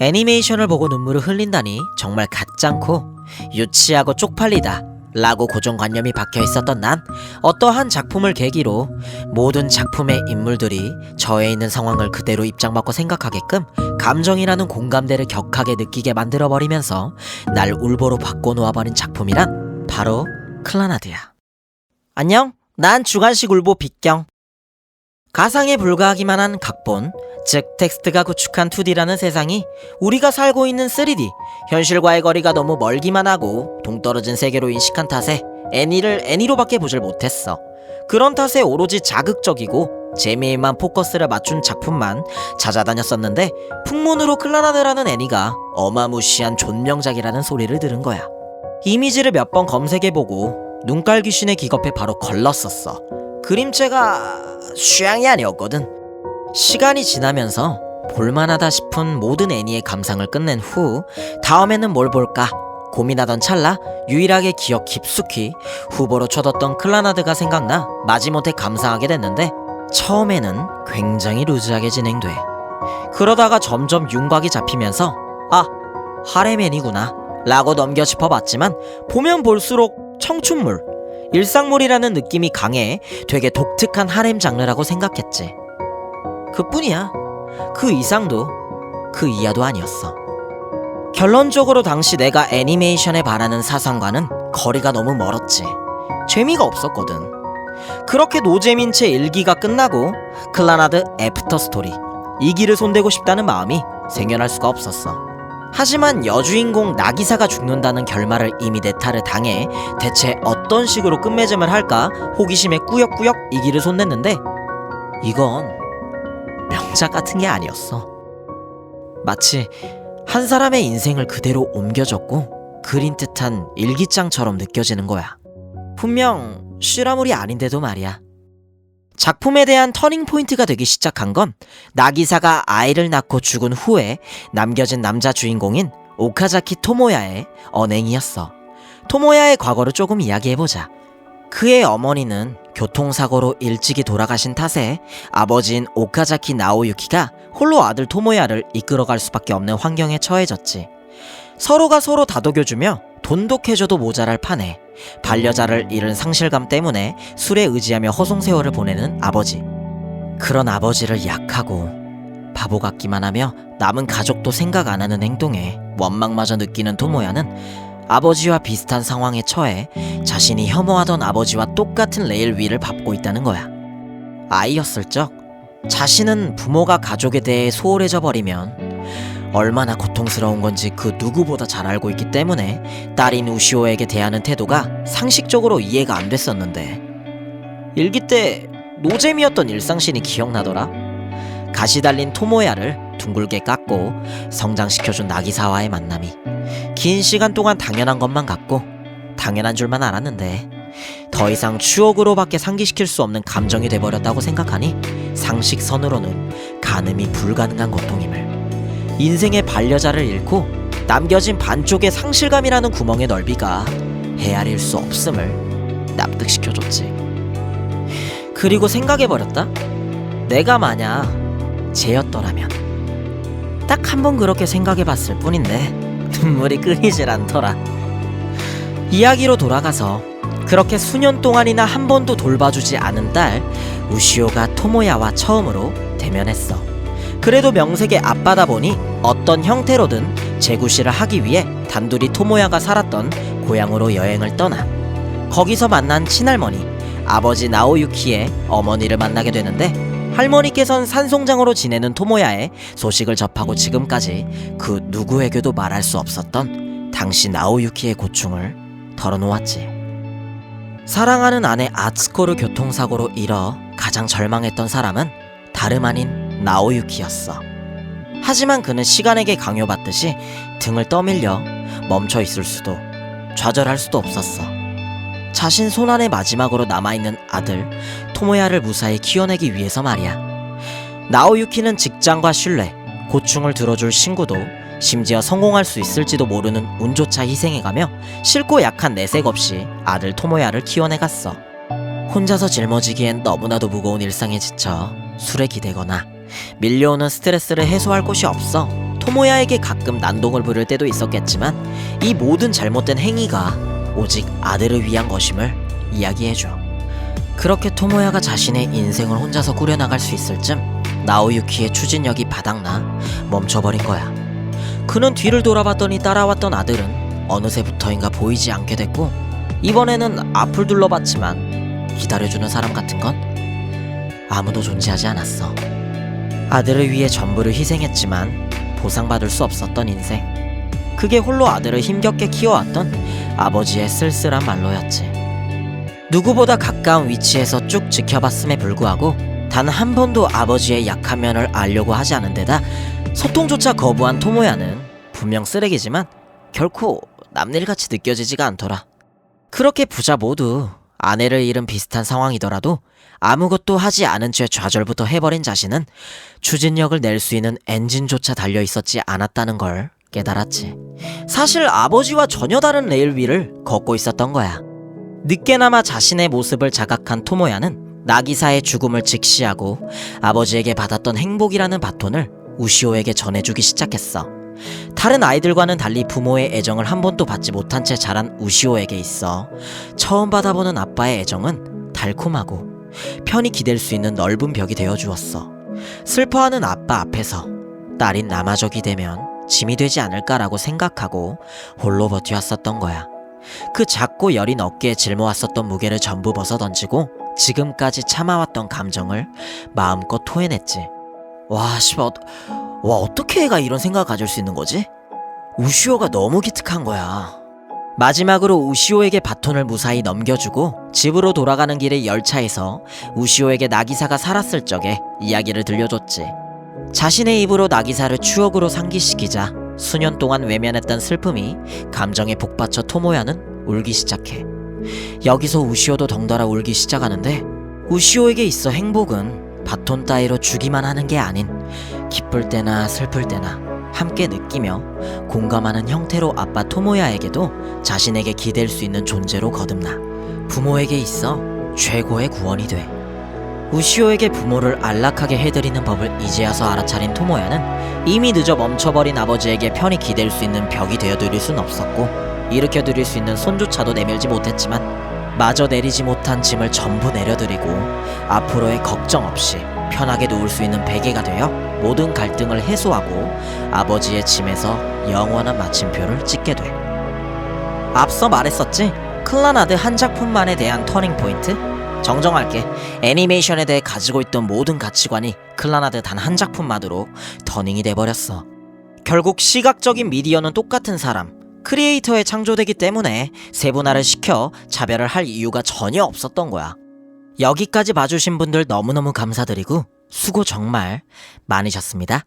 애니메이션을 보고 눈물을 흘린다니 정말 가짱코 유치하고 쪽팔리다 라고 고정관념이 박혀 있었던 난 어떠한 작품을 계기로 모든 작품의 인물들이 저에 있는 상황을 그대로 입장받고 생각하게끔 감정이라는 공감대를 격하게 느끼게 만들어버리면서 날 울보로 바꿔놓아버린 작품이란 바로 클라나드야. 안녕, 난 주간식 울보 빗경. 가상에 불과하기만 한 각본, 즉 텍스트가 구축한 2D라는 세상이 우리가 살고 있는 3D, 현실과의 거리가 너무 멀기만 하고 동떨어진 세계로 인식한 탓에 애니를 애니로밖에 보질 못했어. 그런 탓에 오로지 자극적이고 재미에만 포커스를 맞춘 작품만 찾아다녔었는데 풍문으로 클라나드라는 애니가 어마무시한 존명작이라는 소리를 들은 거야. 이미지를 몇 번 검색해보고 눈깔 귀신의 기겁에 바로 걸렀었어. 그림체가 취향이 아니었거든. 시간이 지나면서 볼만하다 싶은 모든 애니의 감상을 끝낸 후 다음에는 뭘 볼까 고민하던 찰나 유일하게 기억 깊숙이 후보로 쳐뒀던 클라나드가 생각나 마지못해 감상하게 됐는데 처음에는 굉장히 루즈하게 진행돼 그러다가 점점 윤곽이 잡히면서 아 하렘 애니구나 라고 넘겨 짚어봤지만 보면 볼수록 청춘물 일상물이라는 느낌이 강해 되게 독특한 하렘 장르라고 생각했지 그뿐이야 그 이상도 그 이하도 아니었어. 결론적으로 당시 내가 애니메이션에 바라는 사상과는 거리가 너무 멀었지. 재미가 없었거든. 그렇게 노잼인 채 일기가 끝나고 클라나드 애프터 스토리 이 길을 손대고 싶다는 마음이 생겨날 수가 없었어. 하지만 여주인공 나기사가 죽는다는 결말을 이미 내탈을 당해 대체 어떤 식으로 끝맺음을 할까 호기심에 꾸역꾸역 이 길을 손댔는데 이건 명작 같은 게 아니었어. 마치 한 사람의 인생을 그대로 옮겨줬고 그린 듯한 일기장처럼 느껴지는 거야. 분명 실화물이 아닌데도 말이야. 작품에 대한 터닝 포인트가 되기 시작한 건 나기사가 아이를 낳고 죽은 후에 남겨진 남자 주인공인 오카자키 토모야의 언행이었어. 토모야의 과거를 조금 이야기해보자. 그의 어머니는 교통사고로 일찍이 돌아가신 탓에 아버지인 오카자키 나오유키가 홀로 아들 토모야를 이끌어갈 수밖에 없는 환경에 처해졌지. 서로가 서로 다독여주며 돈독해줘도 모자랄 판에 반려자를 잃은 상실감 때문에 술에 의지하며 허송세월을 보내는 아버지. 그런 아버지를 약하고 바보 같기만 하며 남은 가족도 생각 안 하는 행동에 원망마저 느끼는 토모야는 아버지와 비슷한 상황에 처해 자신이 혐오하던 아버지와 똑같은 레일 위를 밟고 있다는 거야. 아이였을 적 자신은 부모가 가족에 대해 소홀해져 버리면 얼마나 고통스러운 건지 그 누구보다 잘 알고 있기 때문에 딸인 우시오에게 대하는 태도가 상식적으로 이해가 안 됐었는데 일기 때 노잼이었던 일상신이 기억나더라. 가시 달린 토모야를 둥글게 깎고 성장시켜준 나기사와의 만남이 긴 시간 동안 당연한 것만 같고 당연한 줄만 알았는데 더 이상 추억으로밖에 상기시킬 수 없는 감정이 돼버렸다고 생각하니 상식선으로는 가늠이 불가능한 고통임을 인생의 반려자를 잃고 남겨진 반쪽의 상실감이라는 구멍의 넓이가 헤아릴 수 없음을 납득시켜줬지 그리고 생각해버렸다 내가 만약 쟤였더라면 딱 한 번 그렇게 생각해봤을 뿐인데 눈물이 끊이질 않더라. 이야기로 돌아가서 그렇게 수년 동안이나 한 번도 돌봐주지 않은 딸 우시오가 토모야와 처음으로 대면했어. 그래도 명색의 아빠다 보니 어떤 형태로든 재구시를 하기 위해 단둘이 토모야가 살았던 고향으로 여행을 떠나 거기서 만난 친할머니 아버지 나오유키의 어머니를 만나게 되는데 할머니께선 산송장으로 지내는 토모야의 소식을 접하고 지금까지 그 누구에게도 말할 수 없었던 당시 나오유키의 고충을 털어놓았지. 사랑하는 아내 아츠코를 교통사고로 잃어 가장 절망했던 사람은 다름 아닌 나오유키였어. 하지만 그는 시간에게 강요받듯이 등을 떠밀려 멈춰 있을 수도 좌절할 수도 없었어. 자신 손안에 마지막으로 남아있는 아들 토모야를 무사히 키워내기 위해서 말이야. 나오유키는 직장과 신뢰, 고충을 들어줄 친구도 심지어 성공할 수 있을지도 모르는 운조차 희생해가며 싫고 약한 내색 없이 아들 토모야를 키워내갔어. 혼자서 짊어지기엔 너무나도 무거운 일상에 지쳐 술에 기대거나 밀려오는 스트레스를 해소할 곳이 없어 토모야에게 가끔 난동을 부릴 때도 있었겠지만 이 모든 잘못된 행위가 오직 아들을 위한 것임을 이야기해줘. 그렇게 토모야가 자신의 인생을 혼자서 꾸려나갈 수 있을 쯤 나오유키의 추진력이 바닥나 멈춰버린 거야. 그는 뒤를 돌아봤더니 따라왔던 아들은 어느새부터인가 보이지 않게 됐고 이번에는 앞을 둘러봤지만 기다려주는 사람 같은 건 아무도 존재하지 않았어. 아들을 위해 전부를 희생했지만 보상받을 수 없었던 인생. 그게 홀로 아들을 힘겹게 키워왔던 아버지의 쓸쓸한 말로였지. 누구보다 가까운 위치에서 쭉 지켜봤음에 불구하고 단 한 번도 아버지의 약한 면을 알려고 하지 않은 데다 소통조차 거부한 토모야는 분명 쓰레기지만 결코 남일같이 느껴지지가 않더라. 그렇게 부자 모두 아내를 잃은 비슷한 상황이더라도 아무것도 하지 않은 채 좌절부터 해버린 자신은 추진력을 낼 수 있는 엔진조차 달려 있었지 않았다는 걸 깨달았지. 사실 아버지와 전혀 다른 레일 위를 걷고 있었던 거야. 늦게나마 자신의 모습을 자각한 토모야는 나기사의 죽음을 직시하고 아버지에게 받았던 행복이라는 바톤을 우시오에게 전해주기 시작했어. 다른 아이들과는 달리 부모의 애정을 한 번도 받지 못한 채 자란 우시오에게 있어 처음 받아보는 아빠의 애정은 달콤하고 편히 기댈 수 있는 넓은 벽이 되어 주었어. 슬퍼하는 아빠 앞에서 딸인 남아적이 되면 짐이 되지 않을까라고 생각하고 홀로 버텨왔었던 거야. 그 작고 여린 어깨에 짊어왔었던 무게를 전부 벗어 던지고 지금까지 참아왔던 감정을 마음껏 토해냈지. 와, 씨발, 와, 어떻게 애가 이런 생각을 가질 수 있는 거지? 우시오가 너무 기특한 거야. 마지막으로 우시오에게 바톤을 무사히 넘겨주고 집으로 돌아가는 길의 열차에서 우시오에게 나기사가 살았을 적에 이야기를 들려줬지. 자신의 입으로 나기사를 추억으로 상기시키자 수년 동안 외면했던 슬픔이 감정에 복받쳐 토모야는 울기 시작해. 여기서 우시오도 덩달아 울기 시작하는데 우시오에게 있어 행복은 바톤 따위로 주기만 하는 게 아닌 기쁠 때나 슬플 때나 함께 느끼며 공감하는 형태로 아빠 토모야에게도 자신에게 기댈 수 있는 존재로 거듭나 부모에게 있어 최고의 구원이 돼. 우시오에게 부모를 안락하게 해드리는 법을 이제야서 알아차린 토모야는 이미 늦어 멈춰버린 아버지에게 편히 기댈 수 있는 벽이 되어드릴 순 없었고 일으켜드릴 수 있는 손조차도 내밀지 못했지만 마저 내리지 못한 짐을 전부 내려드리고 앞으로의 걱정 없이 편하게 누울 수 있는 베개가 되어 모든 갈등을 해소하고 아버지의 짐에서 영원한 마침표를 찍게 돼. 앞서 말했었지? 클라나드 한 작품만에 대한 터닝 포인트? 정정할게. 애니메이션에 대해 가지고 있던 모든 가치관이 클라나드 단 한 작품만으로 터닝이 돼버렸어. 결국 시각적인 미디어는 똑같은 사람, 크리에이터에 창조되기 때문에 세분화를 시켜 차별을 할 이유가 전혀 없었던 거야. 여기까지 봐주신 분들 너무너무 감사드리고 수고 정말 많으셨습니다.